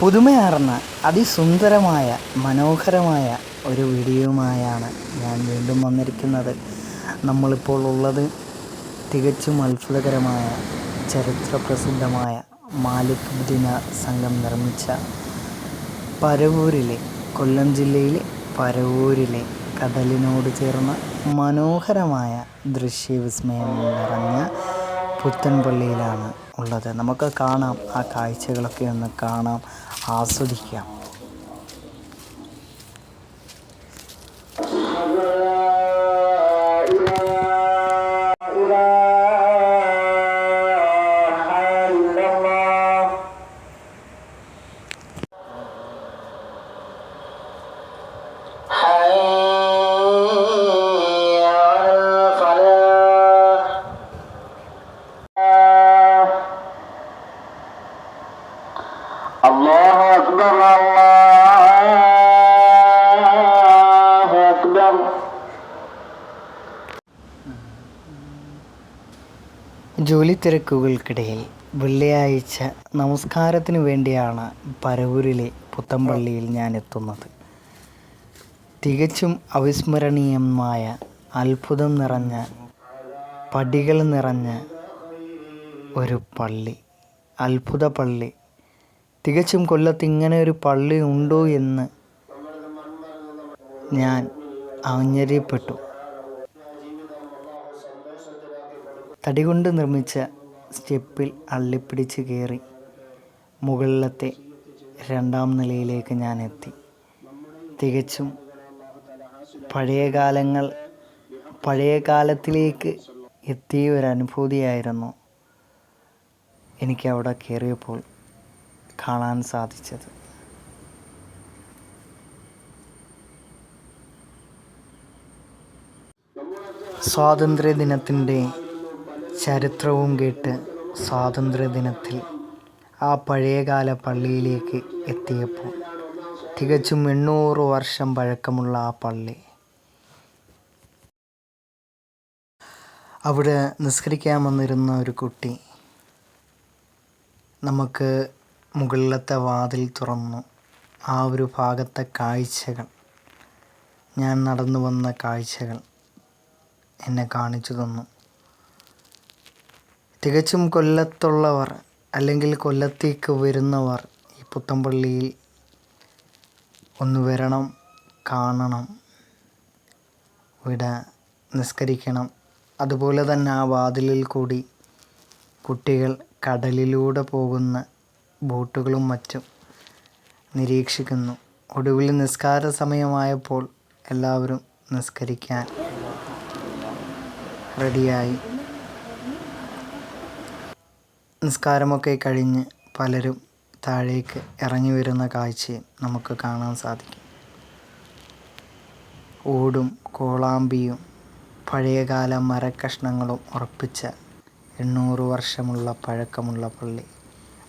പുതുമയാർന്ന അതിസുന്ദരമായ മനോഹരമായ ഒരു വീഡിയോയുമായാണ് ഞാൻ വീണ്ടും വന്നിരിക്കുന്നത്. നമ്മളിപ്പോൾ ഉള്ളത് തികച്ചും അത്ഭുതകരമായ ചരിത്ര പ്രസിദ്ധമായ മാലിക് ദിന സംഘം നിർമ്മിച്ച പരവൂരിലെ കൊല്ലം ജില്ലയിലെ പരവൂരിലെ കടലിനോട് ചേർന്ന മനോഹരമായ ദൃശ്യവിസ്മയം നിറഞ്ഞ പുത്തൻപള്ളിയിലാണ് ഉള്ളത്. നമുക്ക് കാണാം ആ കാഴ്ചകളൊക്കെ ഒന്ന് കാണാം ആസ്വദിക്കാം. الله أكبر الله أكبر ജോലി തിരക്കുകൾക്കിടയിൽ വെള്ളിയാഴ്ച നമസ്കാരത്തിന് വേണ്ടിയാണ് പരവൂരിലെ പുത്തമ്പള്ളിയിൽ ഞാൻ എത്തുന്നത് തികച്ചും അവിസ്മരണീയമായ അത്ഭുതം നിറഞ്ഞ പടികൾ നിറഞ്ഞ ഒരു പള്ളി അത്ഭുത പള്ളി തികച്ചും കൊല്ലത്ത് ഇങ്ങനെ ഒരു പള്ളി ഉണ്ടോ എന്ന് ഞാൻ ആശ്ചര്യപ്പെട്ടു തടി കൊണ്ട് നിർമ്മിച്ച സ്റ്റെപ്പിൽ അള്ളിപ്പിടിച്ച് കയറി മുകളിലത്തെ രണ്ടാം നിലയിലേക്ക് ഞാൻ എത്തി. തികച്ചും പഴയ കാലങ്ങൾ പഴയ കാലത്തിലേക്ക് എത്തിയ ഒരു അനുഭൂതിയായിരുന്നു എനിക്ക് അവിടെ കയറിയപ്പോൾ. കാണാൻ സാധിച്ചത്. സ്വാതന്ത്ര്യദിനത്തിന്റെ ചരിത്രവും കേട്ട് സ്വാതന്ത്ര്യദിനത്തിൽ ആ പഴയകാല പള്ളിയിലേക്ക് എത്തിയപ്പോൾ തികച്ചും എണ്ണൂറ് വർഷം പഴക്കമുള്ള ആ പള്ളി. അവിടെ നിസ്കരിക്കാൻ വന്നിരുന്ന ഒരു കുട്ടി നമുക്ക് മുകളിലത്തെ വാതിൽ തുറന്നു. ആ ഒരു ഭാഗത്തെ കാഴ്ചകൾ. ഞാൻ നടന്നു വന്ന കാഴ്ചകൾ എന്നെ കാണിച്ചു തന്നു. തികച്ചും കൊല്ലത്തുള്ളവർ അല്ലെങ്കിൽ കൊല്ലത്തേക്ക് വരുന്നവർ ഈ പുത്തമ്പള്ളിയിൽ ഒന്ന് വരണം കാണണം ഇവിടെ നിസ്കരിക്കണം. അതുപോലെ തന്നെ ആ വാതിലിൽ കൂടി കുട്ടികൾ കടലിലൂടെ പോകുന്ന ബോട്ടുകളും മറ്റും നിരീക്ഷിക്കുന്നു. ഒടുവിൽ നിസ്കാര സമയമായപ്പോൾ എല്ലാവരും നിസ്കരിക്കാൻ റെഡിയായി. നിസ്കാരമൊക്കെ കഴിഞ്ഞ് പലരും താഴേക്ക് ഇറങ്ങി വരുന്ന കാഴ്ചയും നമുക്ക് കാണാൻ സാധിക്കും. ഓടും കോളാമ്പിയും പഴയകാല മരക്കഷ്ണങ്ങളും ഉറപ്പിച്ച എണ്ണൂറ് വർഷമുള്ള പഴക്കമുള്ള പള്ളി.